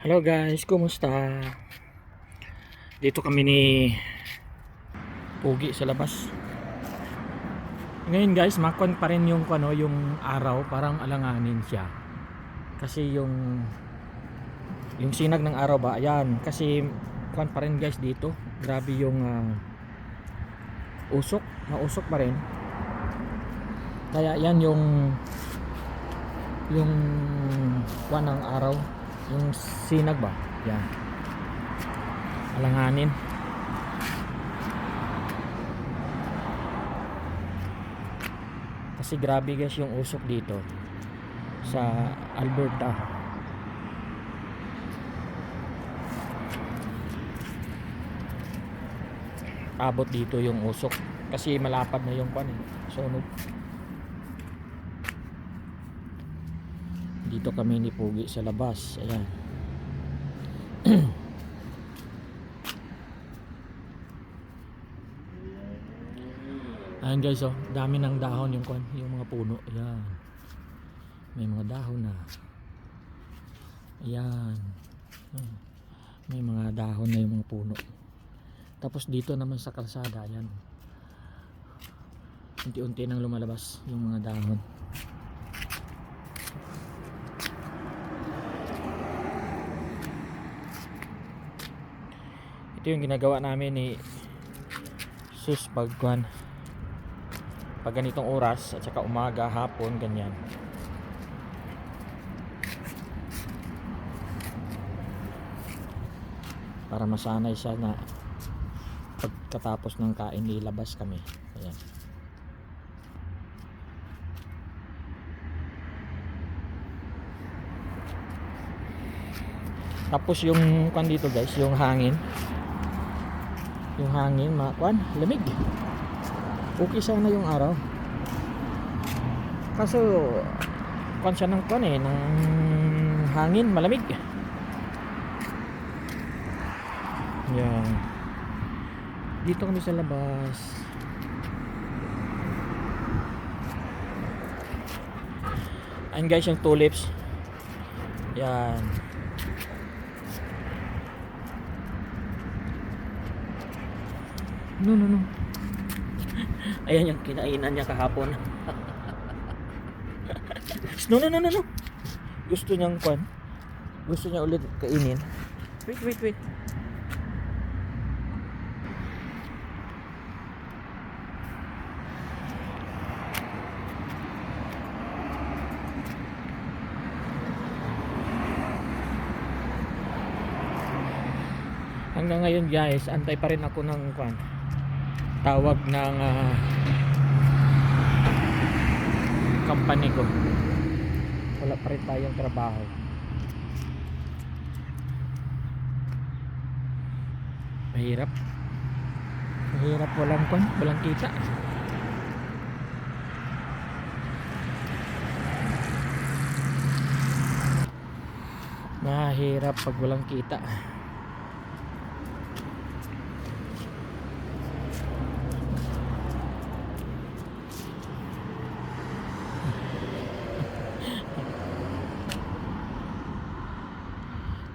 Hello guys, kumusta? Dito kami ni Pugi sa labas. Ngayon guys, makon pa rin yung ano, yung araw, parang alanganin siya. Kasi yung yung sinag ng araw ba, ayan, kasi kwan pa rin guys dito. Grabe yung ah, usok, mausok pa rin. Kaya yan yung yung kwan ng araw, yung sinag ba? Yan. Alanganin. Kasi grabe guys yung usok dito sa Alberta. Abot dito yung usok kasi malapad na yung pan eh. Sunog. Dito kami ni Pugi sa labas. Ayan. Ayan guys oh, dami ng dahon yung yung mga puno. Ayan. May mga dahon na. Ayan. May mga dahon na yung mga puno. Tapos dito naman sa kalsada, ayan. Unti-unti nang lumalabas yung mga dahon. Ito yung ginagawa namin ni sus pagkuhan pag ganitong oras at saka umaga, hapon, ganyan. Para masanay siya na pagkatapos ng kain ilabas kami. Ayan. Tapos yung kan dito guys, yung hangin. Yung hangin, makwan, lamig. Okay sana yung araw. Kaso kwan siya ng kwan eh ng hangin malamig. Yan. Dito kami sa labas. Ayan guys yung tulips. Yan no no no Ayan yung kinainan niya kahapon. no, no, no, no, no. Gusto niyang kwan. Gusto niya ulit kainin. Wait, wait, wait. Hanggang ngayon guys, antay pa rin ako ng kwan tawag ng uh, company ko. Wala pa rin tayong trabaho. Mahirap. Mahirap walang kwan walang kita. Mahirap pag walang kita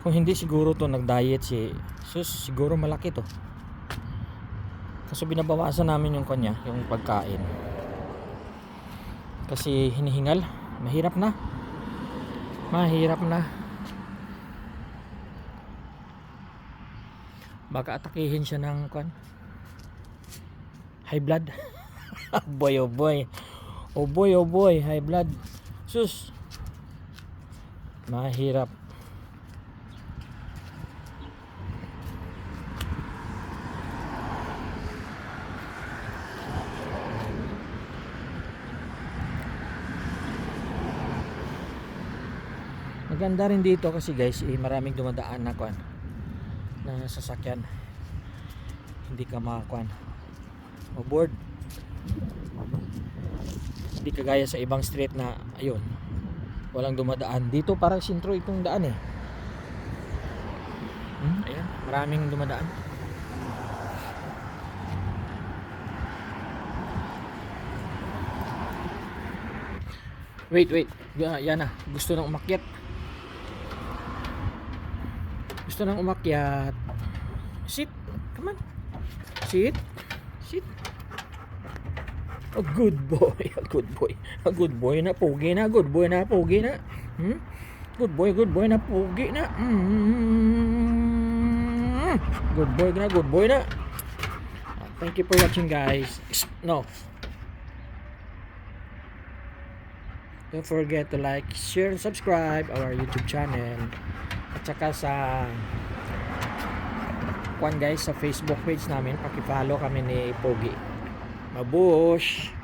Kung hindi siguro to nag-diet si sus siguro malaki to. Kaso binabawasan namin yung kanya, yung pagkain. Kasi hinihingal, mahirap na. Mahirap na. Baka atakihin siya ng kwan. High blood. boy oh boy. Oh boy oh boy, high blood. Sus. Mahirap. Maganda rin dito kasi guys, eh, maraming dumadaan na kwan na sasakyan. Hindi ka makakuan. O board. Hindi kagaya sa ibang street na ayun. Walang dumadaan. Dito parang sintro itong daan eh. Hmm, ayan, maraming dumadaan. Wait, wait. Ya- Yan na. Gusto nang umakyat. Gusto nang umakyat. Sit. Come on. Sit. Sit. A good boy. A good boy. A good boy na pogi na. Good boy na pogi na. Hmm? Good boy, good boy na pogi na. Mm. Good boy na, good boy na. Thank you for watching guys. No. Don't forget to like, share, and subscribe our YouTube channel. At saka sa kwan guys sa Facebook page namin, paki-follow kami ni Pogi. Mabush!